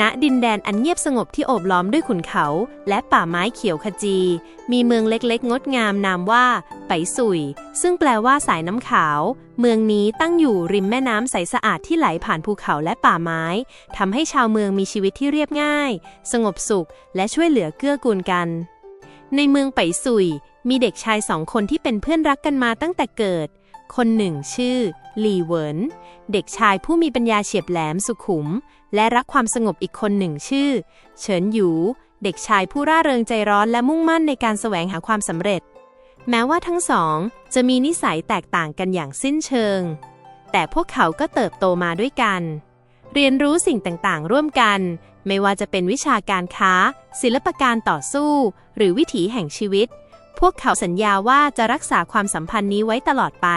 ณดินแดนอันเงียบสงบที่โอบล้อมด้วยขุนเขา และป่าไม้เขียวขจี มีเมืองเล็กๆ งดงามนามว่าไปสุย ซึ่งแปลว่าสายน้ำขาว เมืองนี้ตั้งอยู่ริมแม่น้ำใสสะอาดที่ไหลผ่านภูเขาและป่าไม้ทำให้ชาวเมืองมีชีวิตที่เรียบง่าย สงบสุข และช่วยเหลือเกื้อกูลกัน ในเมืองไปสุย มีเด็กชายสองคนที่เป็นเพื่อนรักกันมาตั้งแต่เกิดคนหนึ่งชื่อหลี่เหวิน เด็กชายผู้มีปัญญาเฉียบแหลมสุขุม และรักความสงบอีกคนหนึ่งชื่อ เฉินหยู เด็กชายผู้ร่าเริงใจร้อนและมุ่งมั่นในการแสวงหาความสำเร็จ แม้ว่าทั้งสอง จะมีนิสัยแตกต่างกันอย่างสิ้นเชิง แต่พวกเขาก็เติบโตมาด้วยกัน เรียนรู้สิ่งต่างๆ ร่วมกัน ไม่ว่าจะเป็นวิชาการค้า ศิลปการต่อสู้ หรือวิถีแห่งชีวิต พวกเขาสัญญาว่าจะรักษาความสัมพันธ์นี้ไว้ตลอดไป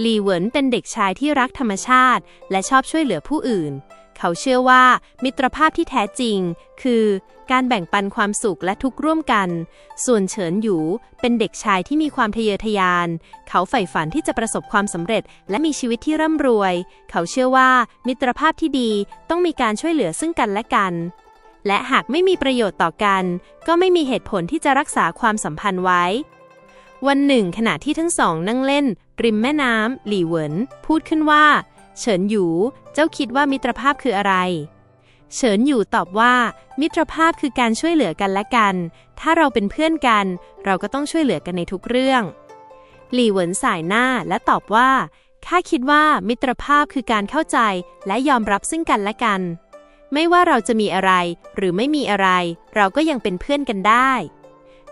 หลีเหวินเป็นเด็กชายที่รักธรรมชาติ และชอบช่วยเหลือผู้อื่น เขาเชื่อว่ามิตรภาพที่แท้จริง คือการแบ่งปันความสุขและทุกข์ร่วมกัน ส่วนเฉินหยูเป็นเด็กชายที่มีความทะเยอทะยาน เขาใฝ่ฝันที่จะประสบความสำเร็จ และมีชีวิตที่ร่ำรวย เขาเชื่อว่ามิตรภาพที่ดีต้องมีการช่วยเหลือซึ่งกันและกัน และหากไม่มีประโยชน์ต่อกัน ก็ไม่มีเหตุผลที่จะรักษาความสัมพันธ์ไว้ วันหนึ่ง ขณะที่ทั้งสองนั่งเล่น ริมแม่น้ำหลี่เหวินพูดขึ้นว่า เฉินหยู เจ้าคิดว่ามิตรภาพคืออะไร เฉินหยูตอบว่า มิตรภาพคือการช่วยเหลือกันและกัน ถ้าเราเป็นเพื่อนกัน เราก็ต้องช่วยเหลือกันในทุกเรื่อง หลี่เหวินสายหน้าและตอบว่า ข้าคิดว่ามิตรภาพคือการเข้าใจและยอมรับซึ่งกันและกัน ไม่ว่าเราจะมีอะไรหรือไม่มีอะไร เราก็ยังเป็นเพื่อนกันได้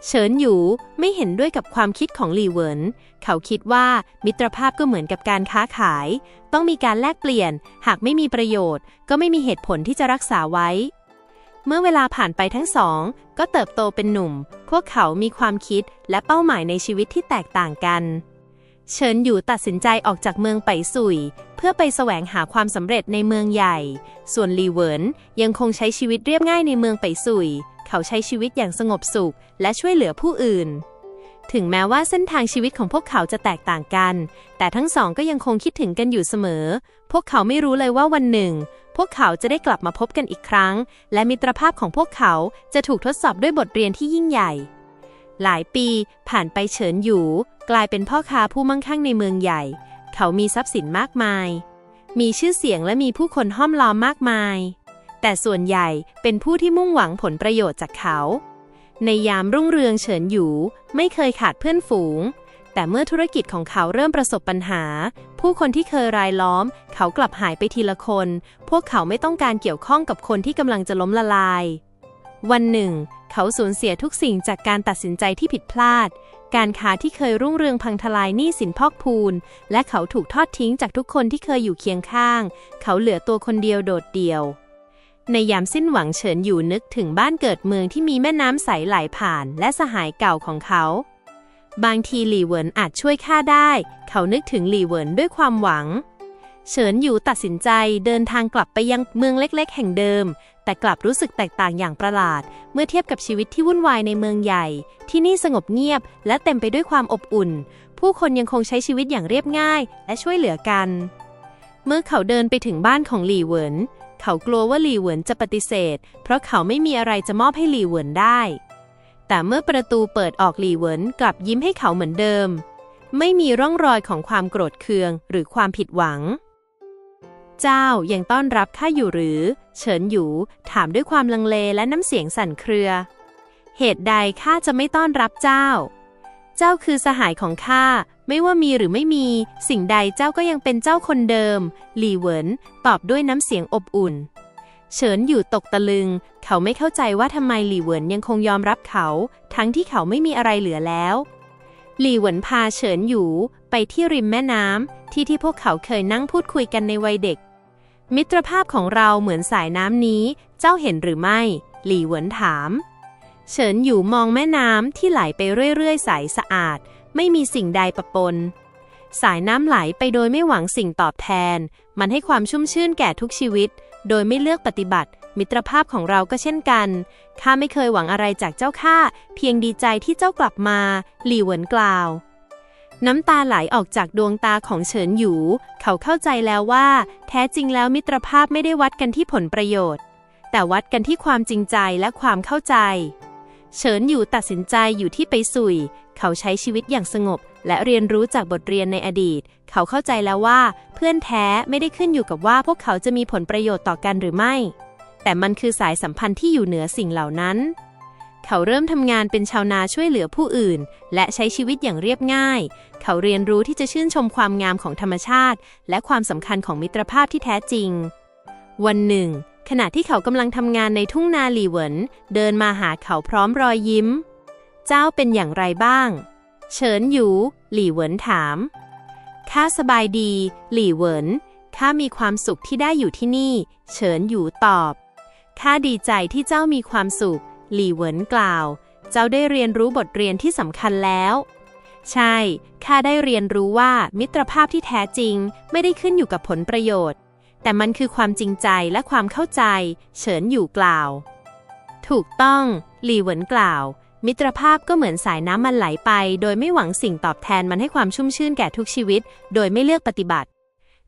เฉินหยูไม่เห็นด้วยกับความคิดของหลี่เหวิน เขาคิดว่ามิตรภาพก็เหมือนกับการค้าขาย ต้องมีการแลกเปลี่ยน หากไม่มีประโยชน์ ก็ไม่มีเหตุผลที่จะรักษาไว้ เมื่อเวลาผ่านไปทั้งสอง ก็เติบโตเป็นหนุ่ม พวกเขามีความคิดและเป้าหมายในชีวิตที่แตกต่างกัน เฉินหยูตัดสินใจออกจากเมืองไปสุย เพื่อไปแสวงหาความสำเร็จในเมืองใหญ่ ส่วนหลีเหวินยังคงใช้ชีวิตเรียบง่ายในเมืองไปสุย เขาใช้ชีวิตอย่างสงบสุข และช่วยเหลือผู้อื่น ถึงแม้ว่าเส้นทางชีวิตของพวกเขาจะแตกต่างกัน แต่ทั้งสองก็ยังคงคิดถึงกันอยู่เสมอ พวกเขาไม่รู้เลยว่าวันหนึ่ง พวกเขาจะได้กลับมาพบกันอีกครั้ง และมิตรภาพของพวกเขาจะถูกทดสอบด้วยบทเรียนที่ยิ่งใหญ่ หลายปีผ่านไปเฉินหยูกลายเป็นพ่อค้าผู้มั่งคั่งในเมืองใหญ่ เขามีทรัพย์สินมากมาย มีชื่อเสียงและมีผู้คนห้อมล้อมมากมาย แต่ส่วนใหญ่เป็นผู้ที่มุ่งหวังผลประโยชน์จากเขา ในยามรุ่งเรืองเฉินหยูไม่เคยขาดเพื่อนฝูง แต่เมื่อธุรกิจของเขาเริ่มประสบปัญหา ผู้คนที่เคยรายล้อม เขากลับหายไปทีละคน พวกเขาไม่ต้องการเกี่ยวข้องกับคนที่กำลังจะล้มละลาย วันหนึ่ง เขาสูญเสียทุกสิ่งจากการตัดสินใจที่ผิดพลาด การค้าที่เคยรุ่งเรืองพังทลายหนี้สินพอกพูน และเขาถูกทอดทิ้งจากทุกคนที่เคยอยู่เคียงข้าง เขาเหลือตัวคนเดียวโดดเดี่ยว ในยามสิ้นหวังเฉินอยู่นึกถึงบ้านเกิดเมืองที่มีแม่น้ำใสไหลผ่านและสหายเก่าของเขา บางทีหลี่เหวินอาจช่วยข้าได้ เขานึกถึงหลี่เหวินด้วยความหวัง เฉินอยู่ตัดสินใจเดินทางกลับไปยังเมืองเล็ก ๆ แห่งเดิม แต่กลับรู้สึกแตกต่างอย่างประหลาด เมื่อเทียบกับชีวิตที่วุ่นวายในเมืองใหญ่ ที่นี่สงบเงียบ และเต็มไปด้วยความอบอุ่น ผู้คนยังคงใช้ชีวิตอย่างเรียบง่าย และช่วยเหลือกัน เมื่อเขาเดินไปถึงบ้านของหลี่เหวิน เขากลัวว่าหลี่เหวินจะปฏิเสธ เพราะเขาไม่มีอะไรจะมอบให้หลี่เหวินได้ แต่เมื่อประตูเปิดออกหลี่เหวินกลับยิ้มให้เขาเหมือนเดิม ไม่มีร่องรอยของความโกรธเคืองหรือความผิดหวัง เจ้ายังต้อนรับข้าอยู่หรือ เฉินหยูถามด้วยความลังเลและน้ำเสียงสั่นเครือ เหตุใดข้าจะไม่ต้อนรับเจ้า เจ้าคือสหายของข้า ไม่ว่ามีหรือไม่มี สิ่งใดเจ้าก็ยังเป็นเจ้าคนเดิม หลี่เหวินตอบด้วยน้ำเสียงอบอุ่น เฉินอยู่ตกตะลึง เขาไม่เข้าใจว่าทำไมหลี่เหวินยังคงยอมรับเขา ทั้งที่เขาไม่มีอะไรเหลือแล้ว หลี่เหวินพาเฉินหยูไปที่ริมแม่น้ำที่ที่พวกเขาเคยนั่งพูดคุยกันในวัยเด็ก มิตรภาพของเราเหมือนสายน้ำนี้ เจ้าเห็นหรือไม่ หลี่เหวินถาม เฉินหยูมองแม่น้ำที่ไหลไปเรื่อยๆใสสะอาด ไม่มีสิ่งใดปะปน สายน้ำไหลไปโดยไม่หวังสิ่งตอบแทน มันให้ความชุ่มชื่นแก่ทุกชีวิต โดยไม่เลือกปฏิบัติ มิตรภาพของเราก็เช่นกัน ข้าไม่เคยหวังอะไรจากเจ้าข้าเพียงดีใจที่เจ้ากลับมาหลี่เหวินกล่าว น้ำตาไหลออกจากดวงตาของเฉินหยู เขาเข้าใจแล้วว่า แท้จริงแล้วมิตรภาพไม่ได้วัดกันที่ผลประโยชน์ แต่วัดกันที่ความจริงใจและความเข้าใจ เฉินอยู่ตัดสินใจอยู่ที่ไปสุย เขาใช้ชีวิตอย่างสงบ และเรียนรู้จากบทเรียนในอดีต เขาเข้าใจแล้วว่า เพื่อนแท้ไม่ได้ขึ้นอยู่กับว่าพวกเขาจะมีผลประโยชน์ต่อกันหรือไม่ แต่มันคือสายสัมพันธ์ที่อยู่เหนือสิ่งเหล่านั้น เขาเริ่มทำงานเป็นชาวนาช่วยเหลือผู้อื่น และใช้ชีวิตอย่างเรียบง่าย เขาเรียนรู้ที่จะชื่นชมความงามของธรรมชาติ และความสำคัญของมิตรภาพที่แท้จริง วันหนึ่ง ขณะที่เขากำลังทำงานในทุ่งนาหลี่เหวิน เดินมาหาเขาพร้อมรอยยิ้ม เจ้าเป็นอย่างไรบ้าง เฉินหยู หลี่เหวินถาม ข้าสบายดี หลี่เหวิน ข้ามีความสุขที่ได้อยู่ที่นี่ เฉินหยูตอบ ข้าดีใจที่เจ้ามีความสุข หลี่เหวินกล่าว เจ้าได้เรียนรู้บทเรียนที่สำคัญแล้ว ใช่ ข้าได้เรียนรู้ว่ามิตรภาพที่แท้จริง ไม่ได้ขึ้นอยู่กับผลประโยชน์ แต่มันคือความจริงใจและความเข้าใจ เฉินอยู่กล่าว ถูกต้อง หลี่เหวินกล่าว มิตรภาพก็เหมือนสายน้ำมันไหลไป โดยไม่หวังสิ่งตอบแทนมันให้ความชุ่มชื่นแก่ทุกชีวิต โดยไม่เลือกปฏิบัติ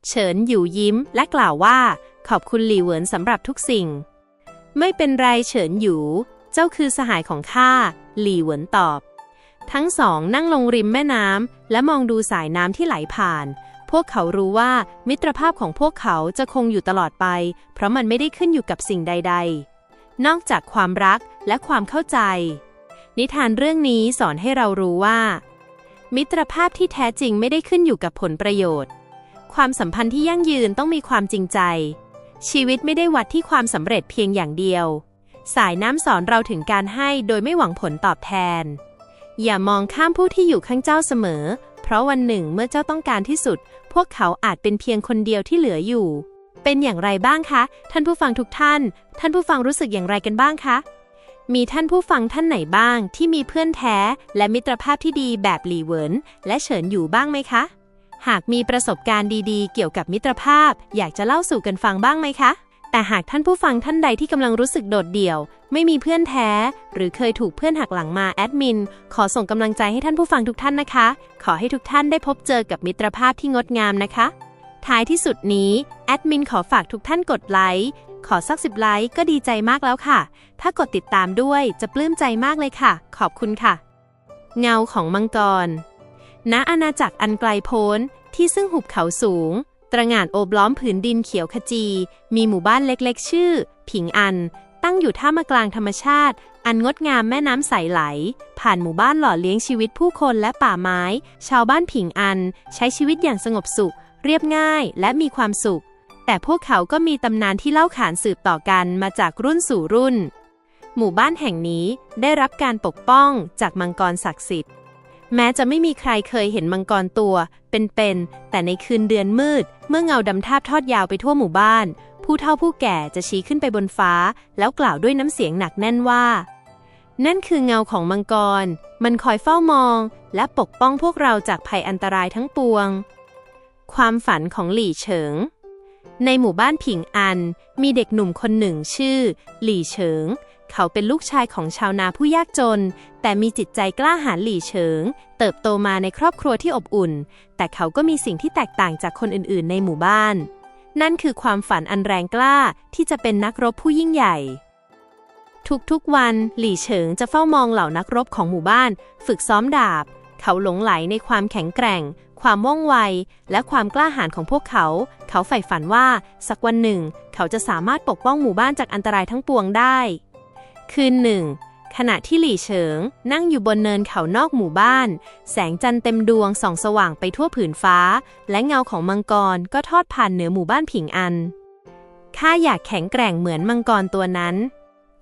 เฉินอยู่ยิ้มและกล่าวว่า ขอบคุณหลี่เหวินสำหรับทุกสิ่ง ไม่เป็นไรเฉินหยู่ เจ้าคือสหายของข้า หลี่เหวินตอบ ทั้งสองนั่งลงริมแม่น้ำและมองดูสายน้ำที่ไหลผ่าน พวกเขารู้ว่ามิตรภาพของพวกเขาจะคงอยู่ตลอดไป เพราะมันไม่ได้ขึ้นอยู่กับสิ่งใด ๆ นอกจากความรักและความเข้าใจ นิทานเรื่องนี้สอนให้เรารู้ว่า มิตรภาพที่แท้จริงไม่ได้ขึ้นอยู่กับผลประโยชน์ ความสัมพันธ์ที่ยั่งยืนต้องมีความจริงใจ ชีวิตไม่ได้วัดที่ความสำเร็จเพียงอย่างเดียว สายน้ำสอนเราถึงการให้โดยไม่หวังผลตอบแทน อย่ามองข้ามผู้ที่อยู่ข้างเจ้าเสมอ ราะวันหนึ่งเมื่อเจ้าต้องการที่สุด พวกเขาอาจเป็นเพียงคนเดียวที่เหลืออยู่ เป็นอย่างไรบ้างคะ ท่านผู้ฟังทุกท่าน ท่านผู้ฟังรู้สึกอย่างไรกันบ้างคะ มีท่านผู้ฟังท่านไหนบ้าง ที่มีเพื่อนแท้ และมิตรภาพที่ดีแบบหลีเหวินและเฉินอยู่บ้างไหมคะ หากมีประสบการณ์ดีๆ เกี่ยวกับมิตรภาพ อยากจะเล่าสู่กันฟังบ้างไหมคะ แต่หากท่านผู้ฟังท่านใดที่กำลังรู้สึกโดดเดี่ยว ไม่มีเพื่อนแท้ หรือเคยถูกเพื่อนหักหลังมาแอดมิน ขอส่งกำลังใจให้ท่านผู้ฟังทุกท่านนะคะ ขอให้ทุกท่านได้พบเจอกับมิตรภาพที่งดงามนะคะ ท้ายที่สุดนี้แอดมินขอฝากทุกท่านกดไลค์ขอสักสิบไลค์ก็ดีใจมากแล้วค่ะ ถ้ากดติดตามด้วยจะปลื้มใจมากเลยค่ะ ขอบคุณค่ะ เงาของมังกร ณ อาณาจักรอันไกลโพ้นที่ซึ่งหุบเขาสูง ตระหง่านโอบล้อมผืนดินเขียวขจี มีหมู่บ้านเล็กๆ ชื่อ ผิงอัน ตั้งอยู่ท่ามกลางธรรมชาติ อันงดงามแม่น้ำใสไหล ผ่านหมู่บ้านหล่อเลี้ยงชีวิตผู้คนและป่าไม้ ชาวบ้านผิงอัน ใช้ชีวิตอย่างสงบสุข เรียบง่ายและมีความสุข แต่พวกเขาก็มีตำนานที่เล่าขานสืบต่อกันมาจากรุ่นสู่รุ่น หมู่บ้านแห่งนี้ได้รับการปกป้องจากมังกรศักดิ์สิทธิ์ แม้จะไม่มีใครเคยเห็นมังกรตัว เป็นๆ แต่ในคืนเดือนมืด เมื่อเงาดำทาบทอดยาวไปทั่วหมู่บ้าน ผู้เฒ่าผู้แก่จะชี้ขึ้นไปบนฟ้า แล้วกล่าวด้วยน้ำเสียงหนักแน่นว่า นั่นคือเงาของมังกร มันคอยเฝ้ามอง และปกป้องพวกเราจากภัยอันตรายทั้งปวง ความฝันของหลี่เฉิง ในหมู่บ้านผิงอัน มีเด็กหนุ่มคนหนึ่งชื่อ หลี่เฉิง เขาเป็นลูกชายของชาวนาผู้ยากจน แต่มีจิตใจกล้าหาญหลี่เฉิง เติบโตมาในครอบครัวที่อบอุ่น แต่เขาก็มีสิ่งที่แตกต่างจากคนอื่นๆ ในหมู่บ้าน นั่นคือความฝันอันแรงกล้าที่จะเป็นนักรบผู้ยิ่งใหญ่ ทุกๆวัน หลี่เฉิงจะเฝ้ามองเหล่านักรบของหมู่บ้าน ฝึกซ้อมดาบ เขาหลงไหลในความแข็งแกร่ง ความว่องไว และความกล้าหาญของพวกเขา เขาใฝ่ฝันว่า สักวันหนึ่ง เขาจะสามารถปกป้องหมู่บ้านจากอันตรายทั้งปวงได้ คืนหนึ่ง ขณะที่หลี่เฉิง นั่งอยู่บนเนินเขานอกหมู่บ้าน แสงจันทร์เต็มดวงส่องสว่างไปทั่วผืนฟ้า และเงาของมังกรก็ทอดผ่านเหนือหมู่บ้านผิงอัน ข้าอยากแข็งแกร่งเหมือนมังกรตัวนั้น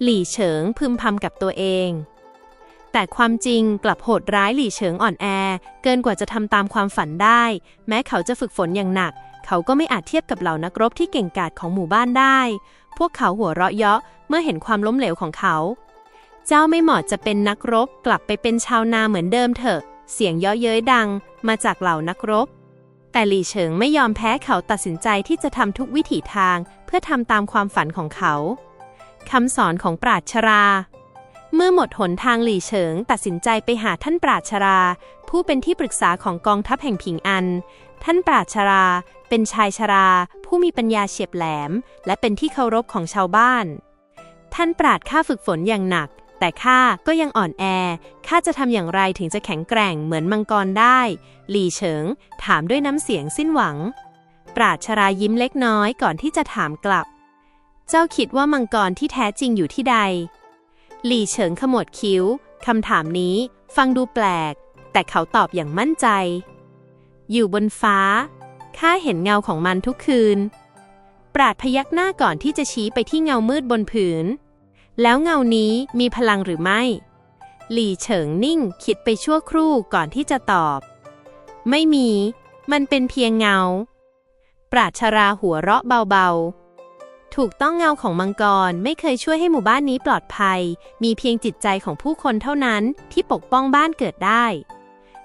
หลี่เฉิงพึมพำกับตัวเอง แต่ความจริงกลับโหดร้ายหลี่เฉิงอ่อนแอ เกินกว่าจะทำตามความฝันได้ แม้เขาจะฝึกฝนอย่างหนัก เขาก็ไม่อาจเทียบกับเหล่านักรบที่เก่งกาจของหมู่บ้านได้ พวกเขาหัวเราะเยาะเมื่อเห็นความล้มเหลวของเขา เจ้าไม่เหมาะจะเป็นนักรบกลับไปเป็นชาวนาเหมือนเดิมเถอะ เสียงเยาะเย้ยดังมาจากเหล่านักรบ แต่หลี่เฉิงไม่ยอมแพ้เขาตัดสินใจที่จะทำทุกวิถีทางเพื่อทำตามความฝันของเขาคำสอนของปราชชรา เมื่อหมดหนทางหลี่เฉิงตัดสินใจไปหาท่านปราชชรา ผู้เป็นที่ปรึกษาของกองทัพแห่งผิงอัน ท่านปราชราเป็นชายชรา ผู้มีปัญญาเฉียบแหลม และเป็นที่เคารพของชาวบ้าน ท่านปราดข้าฝึกฝนอย่างหนัก แต่ข้าก็ยังอ่อนแอ ข้าจะทำอย่างไรถึงจะแข็งแกร่งเหมือนมังกรได้ หลี่เฉิง ถามด้วยน้ำเสียงสิ้นหวัง ปราดชรายิ้มเล็กน้อยก่อนที่จะถามกลับ เจ้าคิดว่ามังกรที่แท้จริงอยู่ที่ใด หลี่เฉิงขมวดคิ้วคำถามนี้ ฟังดูแปลก แต่เขาตอบอย่างมั่นใจ อยู่บนฟ้า ข้าเห็นเงาของมันทุกคืน ปราดพยักหน้าก่อนที่จะชี้ไปที่เงามืดบนผืน แล้วเงานี้มีพลังหรือไม่ หลี่เฉิงนิ่งคิดไปชั่วครู่ก่อนที่จะตอบ ไม่มี มันเป็นเพียงเงา ปราดชราหัวเราะเบาๆ ถูกต้องเงาของมังกรไม่เคยช่วยให้หมู่บ้านนี้ปลอดภัย มีเพียงจิตใจของผู้คนเท่านั้นที่ปกป้องบ้านเกิดได้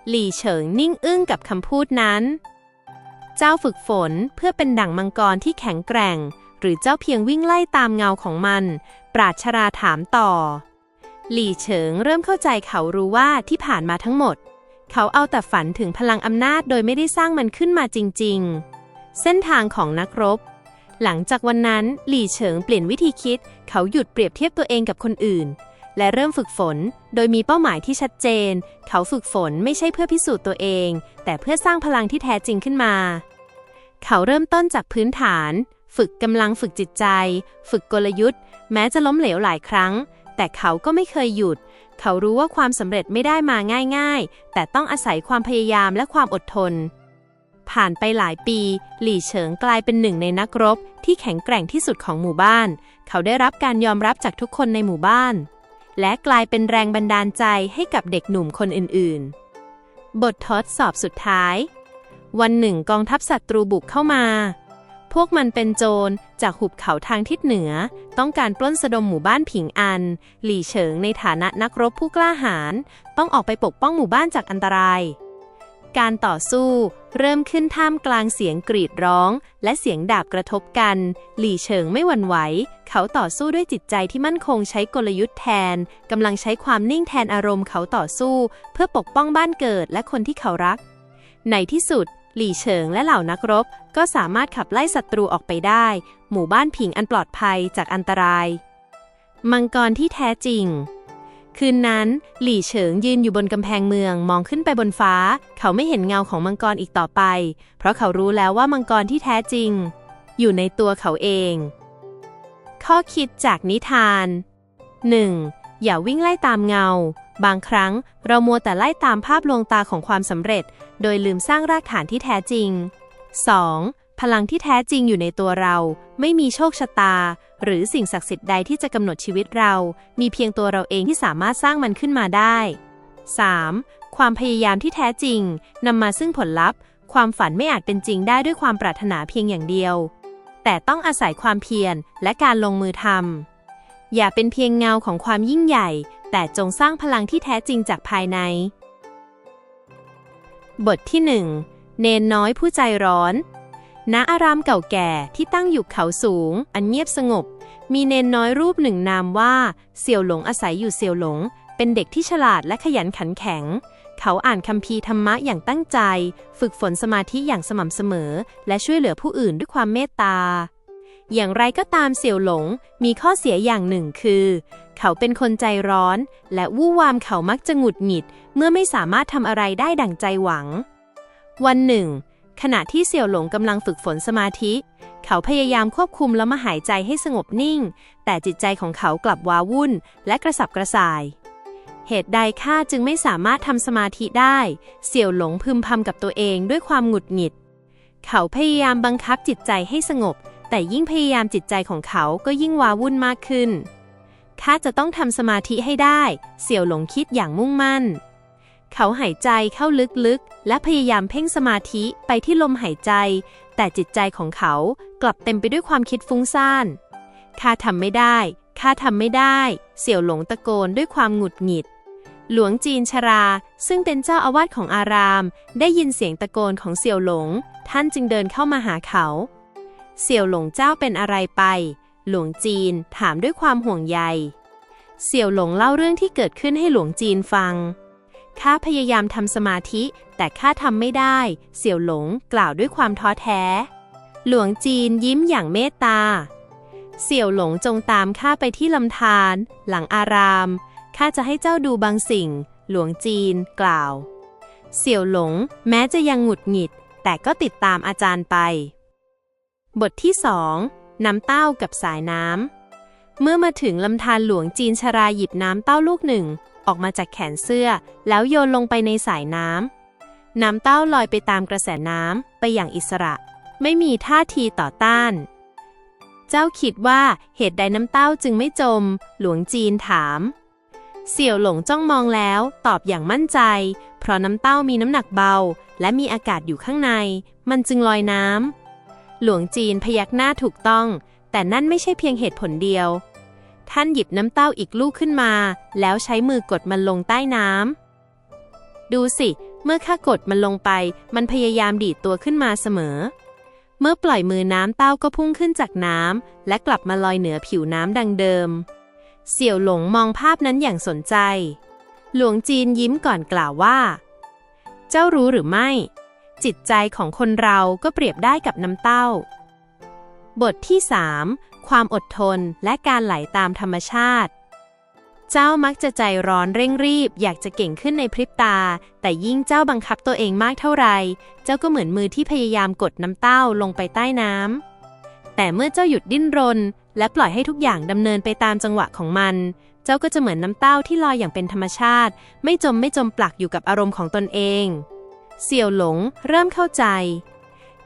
หลี่เฉิงนิ่งอึ้งกับคำพูดนั้น เจ้าฝึกฝนเพื่อเป็นดั่งมังกรที่แข็งแกร่ง หรือเจ้าเพียงวิ่งไล่ตามเงาของมัน ปราชราถามต่อ หลี่เฉิงเริ่มเข้าใจเขารู้ว่าที่ผ่านมาทั้งหมด เขาเอาแต่ฝันถึงพลังอำนาจโดยไม่ได้สร้างมันขึ้นมาจริง ๆ เส้นทางของนักรบ หลังจากวันนั้นหลี่เฉิงเปลี่ยนวิธีคิด เขาหยุดเปรียบเทียบตัวเองกับคนอื่น และเริ่มฝึกฝน โดยมีเป้าหมายที่ชัดเจน เขาฝึกฝนไม่ใช่เพื่อพิสูจน์ตัวเอง แต่เพื่อสร้างพลังที่แท้จริงขึ้นมา เขาเริ่มต้นจากพื้นฐาน ฝึกกำลังฝึกจิตใจ ฝึกกลยุทธ์ แม้จะล้มเหลวหลายครั้ง แต่เขาก็ไม่เคยหยุด เขารู้ว่าความสำเร็จไม่ได้มาง่าย ๆ แต่ต้องอาศัยความพยายามและความอดทนผ่านไปหลายปี หลี่เฉิงกลายเป็นหนึ่งในนักรบที่แข็งแกร่งที่สุดของหมู่บ้าน เขาได้รับการยอมรับจากทุกคนในหมู่บ้าน และกลายเป็นแรงบันดาลใจให้กับเด็กหนุ่มคนอื่นๆ บททดสอบสุดท้าย วันหนึ่งกองทัพศัตรูบุกเข้ามา พวกมันเป็นโจรจากหุบเขาทางทิศเหนือ ต้องการปล้นสะดมหมู่บ้านผิงอัน หลี่เฉิงในฐานะนักรบผู้กล้าหาญต้องออกไปปกป้องหมู่บ้านจากอันตราย การต่อสู้ เริ่มขึ้นท่ามกลางเสียงกรีดร้อง และเสียงดาบกระทบกัน หลี่เฉิงไม่หวั่นไหว เขาต่อสู้ด้วยจิตใจที่มั่นคงใช้กลยุทธ์แทน กำลังใช้ความนิ่งแทนอารมณ์เขาต่อสู้ เพื่อปกป้องบ้านเกิดและคนที่เขารัก ในที่สุด หลี่เฉิงและเหล่านักรบ ก็สามารถขับไล่ศัตรูออกไปได้ หมู่บ้านผิงอันปลอดภัยจากอันตราย มังกรที่แท้จริง คืนนั้น หลี่เฉิงยืนอยู่บนกำแพงเมืองมองขึ้นไปบนฟ้า เขาไม่เห็นเงาของมังกรอีกต่อไป เพราะเขารู้แล้วว่ามังกรที่แท้จริง อยู่ในตัวเขาเอง ข้อคิดจากนิทาน 1. อย่าวิ่งไล่ตามเงา บางครั้งเรามัวแต่ไล่ตามภาพลวงตาของความสำเร็จ โดยลืมสร้างรากฐานที่แท้จริง 2. พลังที่แท้จริงอยู่ในตัวเรา ไม่มีโชคชะตา หรือสิ่งศักดิ์สิทธิ์ใดที่จะกำหนดชีวิตเรา มีเพียงตัวเราเองที่สามารถสร้างมันขึ้นมาได้ 3. ความพยายามที่แท้จริงนำมาซึ่งผลลัพธ์ ความฝันไม่อาจเป็นจริงได้ด้วยความปรารถนาเพียงอย่างเดียว แต่ต้องอาศัยความเพียรและการลงมือทำอย่าเป็นเพียงเงาของความยิ่งใหญ่ แต่จงสร้างพลังที่แท้จริงจากภายใน บทที่ 1 เนนน้อยผู้ใจร้อน ณอารามเก่าแก่ที่ตั้งอยู่เขาสูง อันเงียบสงบ มีเนนน้อยรูปหนึ่งนามว่าเสี่ยวหลงอาศัยอยู่เสี่ยวหลง เป็นเด็กที่ฉลาดและขยันขันแข็ง เขาอ่านคัมภีร์ธรรมะอย่างตั้งใจ ฝึกฝนสมาธิอย่างสม่ำเสมอ และช่วยเหลือผู้อื่นด้วยความเมตตา อย่างไรก็ตามเสี่ยวหลงมีข้อเสียอย่างหนึ่งคือ เขาเป็นคนใจร้อน และวู่วามเขามักจะหงุดหงิด เมื่อไม่สามารถทำอะไรได้ดั่งใจหวัง วันหนึ่ง ขณะที่เสี่ยวหลงกำลังฝึกฝนสมาธิ เขาพยายามควบคุมและมาหายใจให้สงบนิ่ง แต่จิตใจของเขากลับว้าวุ่น และกระสับกระส่าย เหตุใดข้าจึงไม่สามารถทำสมาธิได้ เสี่ยวหลงพึมพำกับตัวเองด้วยความหงุดหงิด เขาพยายามบังคับจิตใจให้สงบ แต่ยิ่งพยายามจิตใจของเขาก็ยิ่งว้าวุ่นมากขึ้นข้าจะต้องทำสมาธิให้ได้ เสี่ยวหลงคิดอย่างมุ่งมั่น เขาหายใจเข้าลึกๆ และพยายามเพ่งสมาธิไปที่ลมหายใจ แต่จิตใจของเขากลับเต็มไปด้วยความคิดฟุ้งซ่าน ข้าทำไม่ได้ ข้าทำไม่ได้ เสี่ยวหลงตะโกนด้วยความหงุดหงิด หลวงจีนชรา ซึ่งเป็นเจ้าอาวาสของอาราม ได้ยินเสียงตะโกนของเสี่ยวหลง ท่านจึงเดินเข้ามาหาเขา เสี่ยวหลงเจ้าเป็นอะไรไป หลวงจีนถามด้วยความห่วงใย เสี่ยวหลงเล่าเรื่องที่เกิดขึ้นให้หลวงจีนฟัง ข้าพยายามทำสมาธิ แต่ข้าทำไม่ได้ เสี่ยวหลงกล่าวด้วยความท้อแท้ หลวงจีนยิ้มอย่างเมตตา เสี่ยวหลงจงตามข้าไปที่ลำธารหลังอาราม ข้าจะให้เจ้าดูบางสิ่ง หลวงจีนกล่าว เสี่ยวหลงแม้จะยังหงุดหงิด แต่ก็ติดตามอาจารย์ไป บทที่สองน้ำเต้ากับสายน้ำเมื่อมาถึงลำธารหลวงจีนชราหยิบน้ำเต้าลูกหนึ่ง ออกมาจากแขนเสื้อ แล้วโยนลงไปในสายน้ำ น้ำเต้าลอยไปตามกระแสน้ำไปอย่างอิสระ ไม่มีท่าทีต่อต้าน เจ้าคิดว่าเหตุใดน้ำเต้าจึงไม่จม หลวงจีนถาม เสี่ยวหลงจ้องมองแล้ว ตอบอย่างมั่นใจ เพราะน้ำเต้ามีน้ำหนักเบา และมีอากาศอยู่ข้างใน มันจึงลอยน้ำหลวงจีนพยักหน้าถูกต้อง แต่นั่นไม่ใช่เพียงเหตุผลเดียว ท่านหยิบน้ำเต้าอีกลูกขึ้นมา แล้วใช้มือกดมันลงใต้น้ำ ดูสิ เมื่อข้ากดมันลงไป มันพยายามดีดตัวขึ้นมาเสมอ เมื่อปล่อยมือน้ำเต้าก็พุ่งขึ้นจากน้ำ และกลับมาลอยเหนือผิวน้ำดังเดิม เสี่ยวหลงมองภาพนั้นอย่างสนใจ หลวงจีนยิ้มก่อนกล่าวว่า เจ้ารู้หรือไม่ จิตใจของคนเราก็เปรียบได้กับน้ำเต้าบทที่ 3 ความอดทน และการไหลตามธรรมชาติ เจ้ามักจะใจร้อนเร่งรีบ อยากจะเก่งขึ้นในพริบตา แต่ยิ่งเจ้าบังคับตัวเองมากเท่าไหร่ เจ้าก็เหมือนมือที่พยายามกดน้ำเต้าลงไปใต้น้ำ แต่เมื่อเจ้าหยุดดิ้นรน และปล่อยให้ทุกอย่างดำเนินไปตามจังหวะของมัน เจ้าก็จะเหมือนน้ำเต้าที่ลอยอย่างเป็นธรรมชาติ ไม่จมไม่จมปลักอยู่กับอารมณ์ของตนเอง เสี่ยวหลง เริ่มเข้าใจ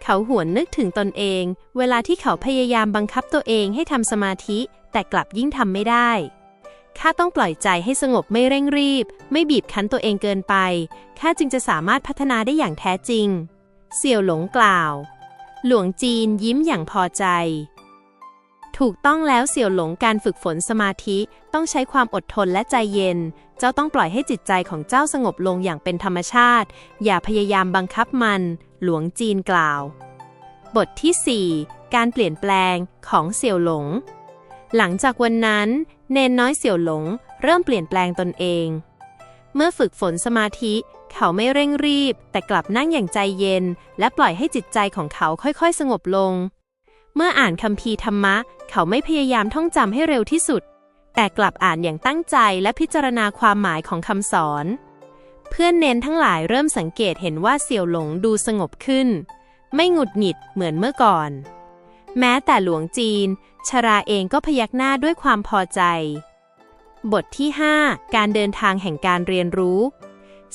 เขาหวนนึกถึงตนเอง เวลาที่เขาพยายามบังคับตัวเองให้ทำสมาธิ แต่กลับยิ่งทำไม่ได้ ข้าต้องปล่อยใจให้สงบไม่เร่งรีบ ไม่บีบคั้นตัวเองเกินไป ข้าจึงจะสามารถพัฒนาได้อย่างแท้จริง เสี่ยวหลงกล่าว หลวงจีนยิ้มอย่างพอใจ ถูกต้องแล้วเสี่ยวหลงการฝึกฝนสมาธิต้องใช้ความอดทนและใจเย็น เจ้าต้องปล่อยให้จิตใจของเจ้าสงบลงอย่างเป็นธรรมชาติ อย่าพยายามบังคับมัน หลวงจีนกล่าว บทที่ 4 การเปลี่ยนแปลงของเสี่ยวหลง หลังจากวันนั้น เนนน้อยเสี่ยวหลงเริ่มเปลี่ยนแปลงตนเอง เมื่อฝึกฝนสมาธิ เขาไม่เร่งรีบ แต่กลับนั่งอย่างใจเย็น และปล่อยให้จิตใจของเขาค่อยๆ สงบลง เมื่ออ่านคัมภีร์ธรรมะ เขาไม่พยายามท่องจำให้เร็วที่สุด แต่กลับอ่านอย่างตั้งใจและพิจารณาความหมายของคำสอน เพื่อนเน้นทั้งหลายเริ่มสังเกตเห็นว่าเสี่ยวหลงดูสงบขึ้น ไม่หงุดหงิดเหมือนเมื่อก่อน แม้แต่หลวงจีน ชราเองก็พยักหน้าด้วยความพอใจ บทที่ 5 การเดินทางแห่งการเรียนรู้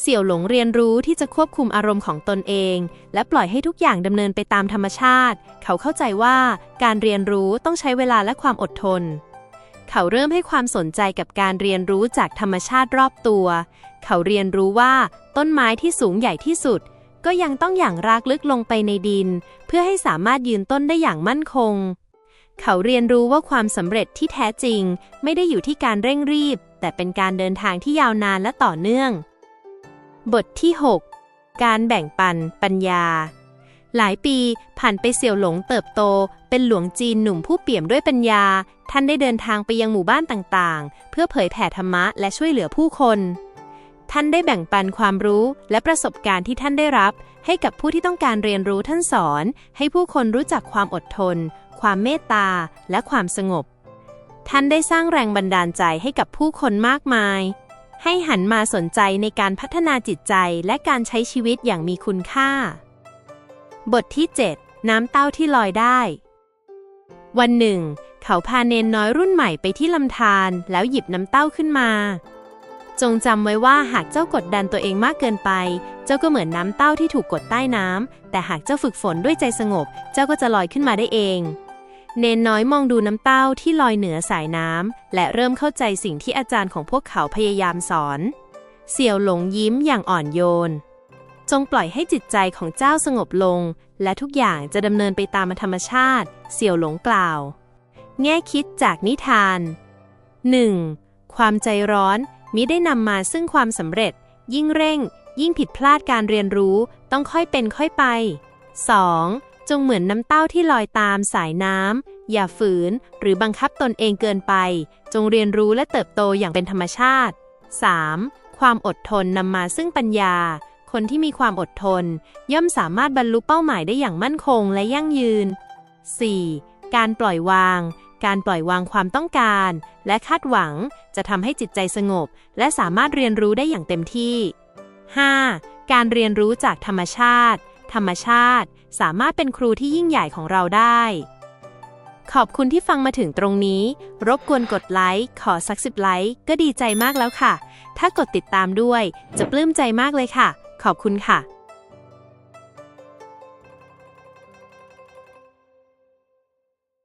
เสี่ยวหลงเรียนรู้ที่จะควบคุมอารมณ์ของตนเอง และปล่อยให้ทุกอย่างดำเนินไปตามธรรมชาติ เขาเข้าใจว่าการเรียนรู้ต้องใช้เวลาและความอดทนเขาเริ่มให้ความสนใจกับการเรียนรู้จากธรรมชาติรอบตัว เขาเรียนรู้ว่าต้นไม้ที่สูงใหญ่ที่สุด ก็ยังต้องอย่างรากลึกลงไปในดิน เพื่อให้สามารถยืนต้นได้อย่างมั่นคง เขาเรียนรู้ว่าความสำเร็จที่แท้จริง ไม่ได้อยู่ที่การเร่งรีบ แต่เป็นการเดินทางที่ยาวนานและต่อเนื่อง บทที่ 6 การแบ่งปัน ปัญญา หลายปีผ่านไปเสี่ยวหลงเติบโต เป็นหลวงจีนหนุ่มผู้เปี่ยมด้วยปัญญา ท่านได้เดินทางไปยังหมู่บ้านต่างๆ เพื่อเผยแผ่ธรรมะและช่วยเหลือผู้คน ท่านได้แบ่งปันความรู้และประสบการณ์ที่ท่านได้รับ ให้กับผู้ที่ต้องการเรียนรู้ท่านสอน ให้ผู้คนรู้จักความอดทน ความเมตตา และความสงบ ท่านได้สร้างแรงบันดาลใจให้กับผู้คนมากมาย ให้หันมาสนใจในการพัฒนาจิตใจและการใช้ชีวิตอย่างมีคุณค่า บทที่ 7 น้ำเต้าที่ลอยได้ วันหนึ่ง เขาพาเนนน้อยรุ่นใหม่ไปที่ลำธารแล้วหยิบน้ำเต้าขึ้นมา จงจำไว้ว่าหากเจ้ากดดันตัวเองมากเกินไป เจ้าก็เหมือนน้ำเต้าที่ถูกกดใต้น้ำ แต่หากเจ้าฝึกฝนด้วยใจสงบ เจ้าก็จะลอยขึ้นมาได้เอง เนนน้อยมองดูน้ำเต้าที่ลอยเหนือสายน้ำ และเริ่มเข้าใจสิ่งที่อาจารย์ของพวกเขาพยายามสอน เสี่ยวหลงยิ้มอย่างอ่อนโยน จงปล่อยให้จิตใจของเจ้าสงบลง และทุกอย่างจะดำเนินไปตามธรรมชาติ เสี่ยวหลงกล่าว แง่คิดจากนิทาน 1. ความใจร้อน มิได้นำมาซึ่งความสำเร็จ ยิ่งเร่ง ยิ่งผิดพลาดการเรียนรู้ต้องค่อยเป็นค่อยไป 2. จงเหมือนน้ำเต้าที่ลอยตามสายน้ำ อย่าฝืน หรือบังคับตนเองเกินไป จงเรียนรู้และเติบโตอย่างเป็นธรรมชาติ 3. ความอดทนนำมาซึ่งปัญญา คนที่มีความอดทน ย่อมสามารถบรรลุเป้าหมายได้อย่างมั่นคงและยั่งยืน 4. การปล่อยวาง การปล่อยวางความต้องการ และคาดหวังจะทำให้จิตใจสงบ และสามารถเรียนรู้ได้อย่างเต็มที่ 5. การเรียนรู้จากธรรมชาติ ธรรมชาติ สามารถเป็นครูที่ยิ่งใหญ่ของเราได้ ขอบคุณที่ฟังมาถึงตรงนี้ รบกวนกดไลค์ ขอสักสิบไลค์ ก็ดีใจมากแล้วค่ะ ถ้ากดติดตามด้วย จะปลื้มใจมากเลยค่ะ ขอบคุณค่ะ